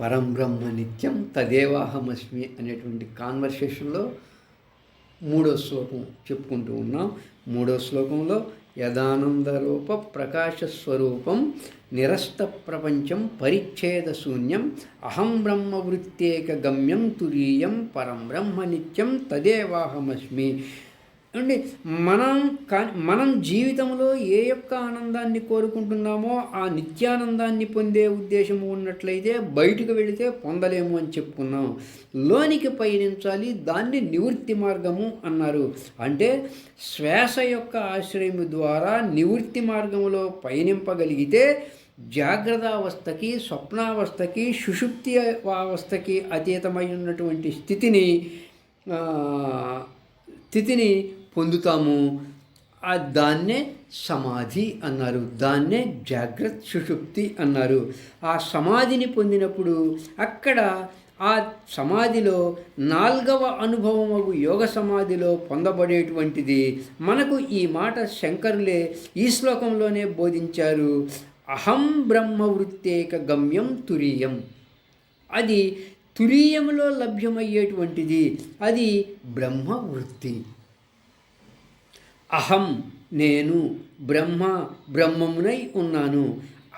పరంబ్రహ్మ నిత్యం తదేవాహమస్మి అనేటువంటి కాన్వర్సేషన్లో మూడో శ్లోకం చెప్పుకుంటూ ఉన్నాం. మూడో శ్లోకంలో యదానందరూప ప్రకాశ స్వరూపం నిరస్త ప్రపంచం పరిచ్ఛేద శూన్యం అహం బ్రహ్మ వృత్తేక గమ్యం తురీయం పరం బ్రహ్మ నిత్యం తదేవాహమస్మి అండి మనం కా మనం జీవితంలో ఏ యొక్క ఆనందాన్ని కోరుకుంటున్నామో ఆ నిత్యానందాన్ని పొందే ఉద్దేశం ఉన్నట్లయితే బయటకు వెళితే పొందలేము అని చెప్పుకున్నాం లోనికి పయనించాలి దాన్ని నివృత్తి మార్గము అన్నారు. అంటే శ్వాస యొక్క ఆశ్రయం ద్వారా నివృత్తి మార్గంలో పయనింపగలిగితే జాగ్రత్తావస్థకి స్వప్నావస్థకి సుషుప్తి అవస్థకి అతీతమై ఉన్నటువంటి స్థితిని స్థితిని పొందుతాము. దాన్నే సమాధి అన్నారు. దాన్నే జాగ్రత్త సుషుప్తి అన్నారు. ఆ సమాధిని పొందినప్పుడు అక్కడ ఆ సమాధిలో నాల్గవ అనుభవము యోగ సమాధిలో పొందబడేటువంటిది. మనకు ఈ మాట శంకరులే ఈ శ్లోకంలోనే బోధించారు. అహం బ్రహ్మ వృత్తేక గమ్యం తురీయం. అది తురీయంలో లభ్యమయ్యేటువంటిది. అది బ్రహ్మ వృత్తి. అహం నేను బ్రహ్మ బ్రహ్మమునై ఉన్నాను.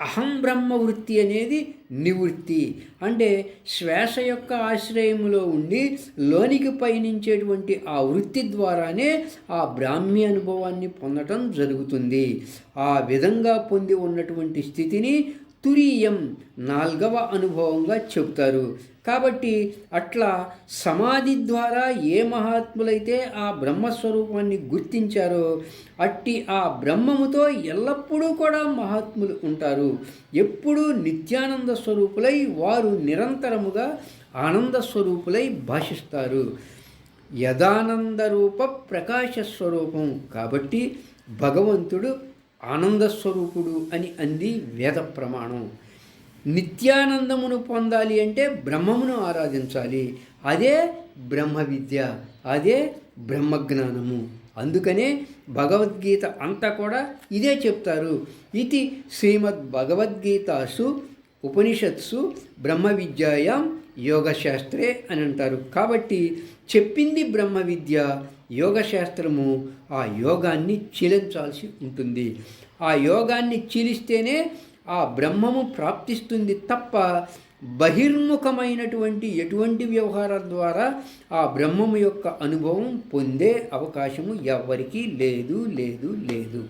అహం బ్రహ్మ వృత్తి అనేది నివృత్తి. అంటే శ్వాస యొక్క ఆశ్రయములో ఉండి లోనికి పయనించేటువంటి ఆ వృత్తి ద్వారానే ఆ బ్రాహ్మీ అనుభవాన్ని పొందటం జరుగుతుంది. ఆ విధంగా పొంది ఉన్నటువంటి స్థితిని తురీయం నాల్గవ అనుభవంగా చెబుతారు. కాబట్టి అట్లా సమాధి ద్వారా ఏ మహాత్ములైతే ఆ బ్రహ్మస్వరూపాన్ని గుర్తించారో అట్టి ఆ బ్రహ్మముతో ఎల్లప్పుడూ కూడా మహాత్ములు ఉంటారు. ఎప్పుడూ నిత్యానంద స్వరూపులై వారు నిరంతరముగా ఆనంద స్వరూపులై భాషిస్తారు. యదానంద రూప ప్రకాశ స్వరూపం. కాబట్టి భగవంతుడు ఆనంద స్వరూపుడు అని అంది వేద ప్రమాణం. నిత్యానందమును పొందాలి అంటే బ్రహ్మమును ఆరాధించాలి. అదే బ్రహ్మ విద్య అదే బ్రహ్మజ్ఞానము. అందుకనే భగవద్గీత అంతా కూడా ఇదే చెప్తారు. ఇది శ్రీమద్ భగవద్గీతాసు ఉపనిషత్సు బ్రహ్మ విద్యాయాం యోగశాస్త్రే అని అంటారు. కాబట్టి చెప్పింది బ్రహ్మ విద్య యోగశాస్త్రము ఆ యోగాన్ని చీలించాల్సి ఉంటుంది. ఆ యోగాన్ని చీలిస్తేనే ఆ బ్రహ్మము ప్రాప్తిస్తుంది తప్ప బహిర్ముఖమైనటువంటి ఎటువంటి వ్యవహారం ద్వారా ఆ బ్రహ్మము యొక్క అనుభవం పొందే అవకాశము ఎవరికీ లేదు లేదు లేదు.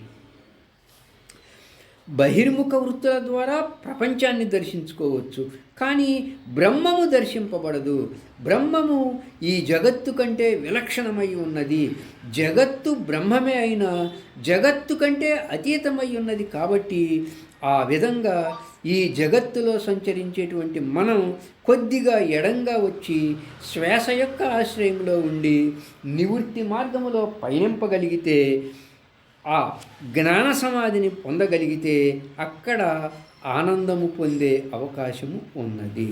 బహిర్ముఖ వృత్తుల ద్వారా ప్రపంచాన్ని దర్శించుకోవచ్చు. కానీ బ్రహ్మము దర్శింపబడదు. బ్రహ్మము ఈ జగత్తు కంటే విలక్షణమై ఉన్నది. జగత్తు బ్రహ్మమే అయినా జగత్తు కంటే అతీతమై ఉన్నది కాబట్టి ఆ విధంగా ఈ జగత్తులో సంచరించేటువంటి మనం కొద్దిగా ఎడంగా వచ్చి శ్వాస యొక్క ఆశ్రయంలో ఉండి నివృత్తి మార్గములో పయనింపగలిగితే ఆ జ్ఞాన సమాధిని పొందగలిగితే అక్కడ ఆనందము పొందే అవకాశము ఉన్నది.